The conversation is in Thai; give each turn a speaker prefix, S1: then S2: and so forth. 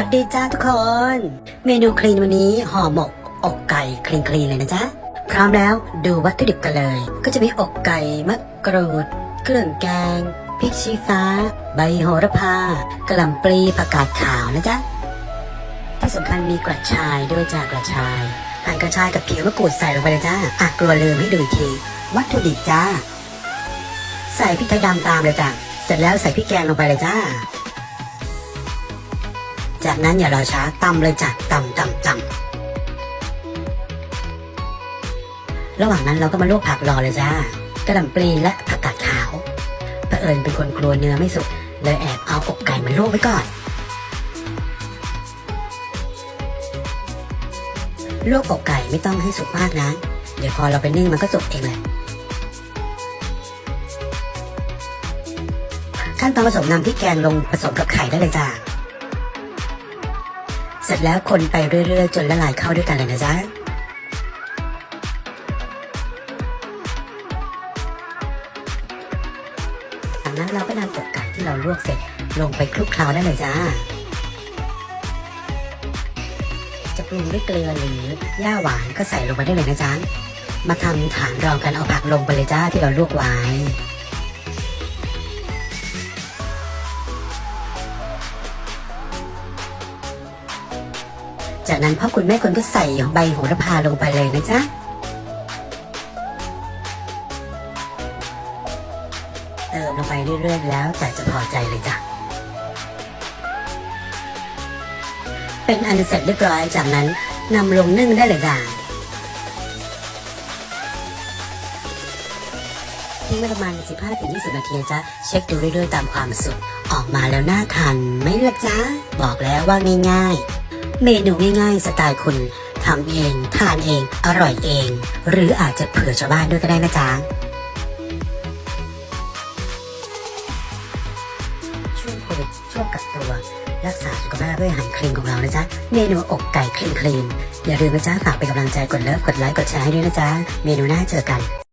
S1: วัดดีจ้าทุกคน เมนูคลีนวันนี้ห่อหมกอกไก่คลีนคลีนเลยนะจ๊ะ พร้อมแล้วดูวัตถุดิบกันเลย ก็จะมีอกไก่มะกรูด เครื่องแกงพริกชี้ฟ้า ใบโหระพากระหล่ำปลีผักกาดขาวนะจ๊ะ ที่สำคัญมีกระชายด้วยจ้ากระชายหั่นกระชายกับผิวมะกรูดใส่ลงไปเลยจ้าอะกลัวลืมให้ดูอีกที วัตถุดิบจ้า ใส่พริกไทยดำตามเลยจ้ะเสร็จแล้วใส่พริกแกงลงไปเลยจ้า จากนั้นอย่ารอช้าตำเลยจ้ะตำตำตำระหว่างนั้นเราก็มาลวกผักรอเลยจ้ากระหล่ำปลีและผักกาดขาวเผอิญเป็นคนกลัวเนื้อไม่สุกเลยแอบเอาอกไก่มาลวกไว้ก่อนลวกอกไก่ไม่ต้องให้สุกมากนะ เดี๋ยวพอเราไปนึ่งมันก็สุกเองแหละขั้นตอนผสมน้ำพริกแกงลงผสมกับไข่ได้เลยจ้า เสร็จแล้วคนไปเรื่อย ๆ จนละลายเข้าด้วยกันเลยนะจ๊ะจากนั้นเราก็นำอกไก่ที่เราลวกเสร็จลงไปคลุกเคล้าได้เลยจ้า จะปรุงด้วยเกลือหรือย่าหวานก็ใส่ลงไปได้เลยนะจ๊ะมาทำฐานรองกันเอาผักลงไปเลยจ้าที่เราลวกไว้ จากนั้นพ่อคุณแม่คนก็ใส่ใบโหระพาลงไปเลยนะจ๊ะเติมลงไปเรื่อยๆแล้วแต่จะพอใจเลยจ้ะเป็นอันเสร็จเรียบร้อยจากนั้นนำลงนึ่งได้เลยจ้ะทิ้งไว้ประมาณ 15-20 นาทีจ๊ะเช็คดูเรื่อยๆตามความสุขออกมาแล้วน่าทานไหมล่ะจ๊ะ บอกแล้วว่าง่ายๆ เมนูง่ายๆสไตล์คุณทำเอง ทานเอง อร่อยเอง หรืออาจจะเผื่อชาวบ้านด้วยก็ได้นะจ๊ะช่วงโควิดช่วงกักตัว รักษาสุขภาพด้วยอาหารคลีนของเรานะจ๊ะ เมนูอกไก่คลีนคลีนอย่าลืมนะจ๊ะฝากเป็นกำลังใจกดเลิฟกดไลค์กดแชร์ให้ด้วยนะจ๊ะ เมนูหน้าเจอกัน